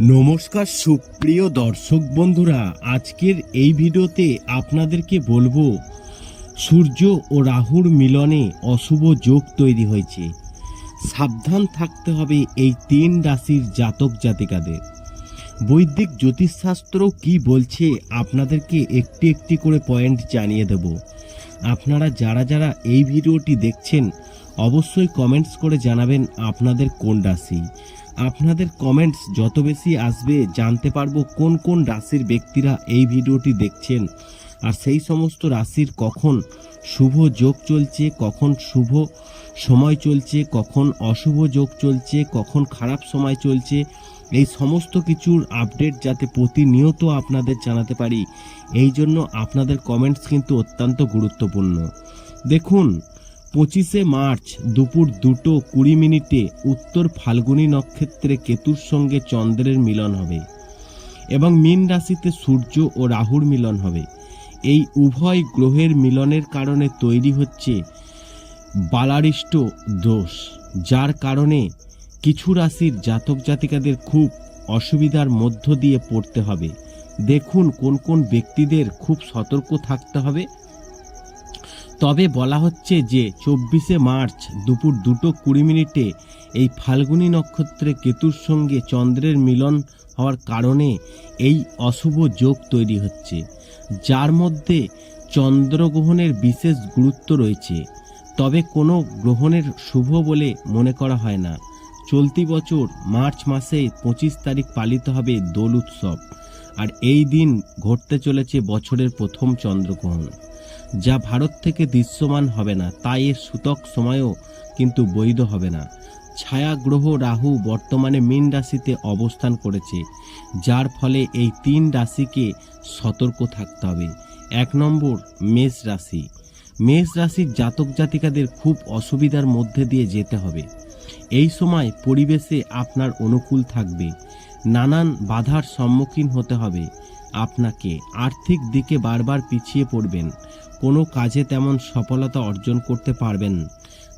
নমস্কার, সুপ্রিয় দর্শক বন্ধুরা। আজকের এই ভিডিওতে আপনাদেরকে বলব, সূর্য ও রাহুর মিলনে অশুভ যোগ তৈরি হয়েছে। সাবধান থাকতে হবে এই তিন রাশির জাতক জাতিকাদের। বৈদিক জ্যোতিষশাস্ত্র কি বলছে আপনাদেরকে একটি একটি করে পয়েন্ট জানিয়ে দেব। আপনারা যারা যারা এই ভিডিওটি দেখছেন, অবশ্যই কমেন্টস করে জানাবেন আপনাদের কোন রাশি। আপনাদের কমেন্টস যত বেশি আসবে জানতে পারব কোন কোন রাশির ব্যক্তিরা এই ভিডিওটি দেখছেন। আর সেই সমস্ত রাশির কখন শুভ যোগ চলছে, কখন শুভ সময় চলছে, কখন অশুভ যোগ চলছে, কখন খারাপ সময় চলছে, এই সমস্ত কিছুর আপডেট যাতে প্রতিনিয়ত আপনাদের জানাতে পারি। এই জন্য আপনাদের কমেন্টস কিন্তু অত্যন্ত গুরুত্বপূর্ণ। দেখুন পঁচিশে মার্চ দুপুর দুটো কুড়ি মিনিটে উত্তর ফাল্গুনী নক্ষত্রে কেতুর সঙ্গে চন্দ্রের মিলন হবে এবং মীন রাশিতে সূর্য ও রাহুর মিলন হবে। এই উভয় গ্রহের মিলনের কারণে তৈরি হচ্ছে বালারিষ্ট দোষ, যার কারণে কিছু রাশির জাতক জাতিকাদের খুব অসুবিধার মধ্য দিয়ে পড়তে হবে। দেখুন কোন কোন ব্যক্তিদের খুব সতর্ক থাকতে হবে। তবে বলা হচ্ছে যে চব্বিশে মার্চ দুপুর দুটো কুড়ি মিনিটে এই ফাল্গুনী নক্ষত্রে কেতুর সঙ্গে চন্দ্রের মিলন হওয়ার কারণে এই অশুভ যোগ তৈরি হচ্ছে, যার মধ্যে চন্দ্রগ্রহণের বিশেষ গুরুত্ব রয়েছে। তবে কোনো গ্রহণের শুভ বলে মনে করা হয় না। চলতি বছর মার্চ মাসে পঁচিশ তারিখ পালিত হবে দোল উৎসব। আর এই দিন ঘটতে চলেছে বছরের প্রথম চন্দ্রগ্রহণ, যা ভারত থেকে দৃশ্যমান হবে না, তাই এর সূতক সময়ও কিন্তু বৈধ হবে না। ছায়া গ্রহ রাহু বর্তমানে মীন রাশিতে অবস্থান করেছে, যার ফলে এই তিন রাশিকে সতর্ক থাকতে হবে। এক নম্বর, মেষ রাশি। মেষ রাশির জাতক জাতিকাদের খুব অসুবিধার মধ্যে দিয়ে যেতে হবে। এই সময় পরিবেশে আপনার অনুকূল থাকবে। নানান বাধার সম্মুখীন হতে হবে। আপনাকে আর্থিক দিকে বারবার পিছিয়ে পড়বেন। কোনো কাজে তেমন সফলতা অর্জন করতে পারবেন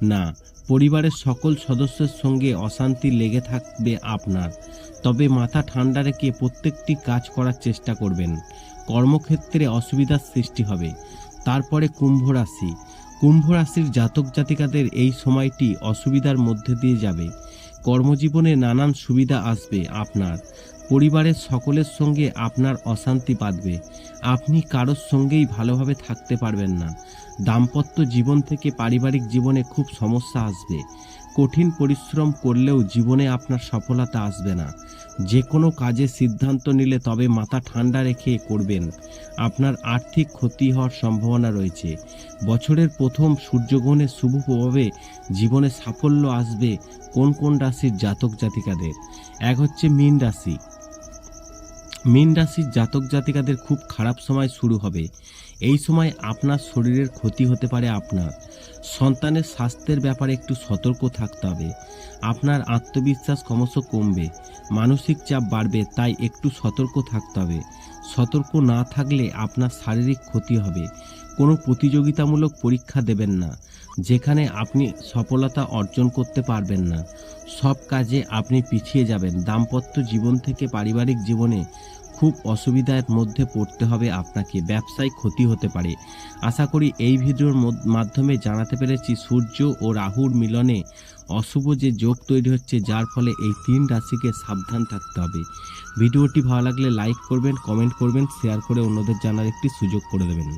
না। পরিবারের সকল সদস্যের সঙ্গে অশান্তি লেগে থাকবে আপনার। তবে মাথা ঠান্ডা রেখে প্রত্যেকটি কাজ করার চেষ্টা করবেন। কর্মক্ষেত্রে অসুবিধার সৃষ্টি হবে। তারপরে কুম্ভ রাশি। কুম্ভ রাশির জাতক জাতিকাদের এই সময়টি অসুবিধার মধ্যে দিয়ে যাবে। কর্মজীবনে নানান সুবিধা আসবে আপনার। পরিবারের সকলের সঙ্গে আপনার অশান্তি বাঁধবে। আপনি কারোর সঙ্গেই ভালোভাবে থাকতে পারবেন না। দাম্পত্য জীবন থেকে পারিবারিক জীবনে খুব সমস্যা আসবে। কঠিন পরিশ্রম করলেও জীবনে আপনার সফলতা আসবে না। যে কোনো কাজে সিদ্ধান্ত নিলে তবে মাথা ঠান্ডা রেখে করবেন। আপনার আর্থিক ক্ষতি হওয়ার সম্ভাবনা রয়েছে। বছরের প্রথম সূর্যগ্রহণের শুভ প্রভাবে জীবনে সাফল্য আসবে কোন কোন রাশির জাতক জাতিকাদের? এক হচ্ছে মীন রাশি। মীন রাশির জাতক জাতিকাদের খুব খারাপ সময় শুরু হবে। এই সময় আপনার শরীরের ক্ষতি হতে পারে আপনার। সন্তানের স্বাস্থ্যের ব্যাপারে একটু সতর্ক থাকতে হবে। আপনার আত্মবিশ্বাস ক্রমশ কমবে, মানসিক চাপ বাড়বে, তাই একটু সতর্ক থাকতে হবে। সতর্ক না থাকলে আপনার শারীরিক ক্ষতি হবে। কোনো প্রতিযোগিতামূলক পরীক্ষা দেবেন না, যেখানে আপনি সফলতা অর্জন করতে পারবেন না। সব কাজে আপনি পিছিয়ে যাবেন। দাম্পত্য জীবন থেকে পারিবারিক জীবনে খুব অসুবিধার মধ্যে পড়তে হবে আপনাকে। ব্যবসায় ক্ষতি হতে পারে। আশা করি এই ভিডিওর মধ্য- মাধ্যমে জানাতে পেরেছি সূর্য ও রাহুর মিলনে অশুভ যে যোগ তৈরি হচ্ছে, যার ফলে এই তিন রাশিকে সাবধান থাকতে হবে। ভিডিওটি ভালো লাগলে লাইক করবেন, কমেন্ট করবেন, শেয়ার করে অন্যদের জানার একটি সুযোগ করে দেবেন।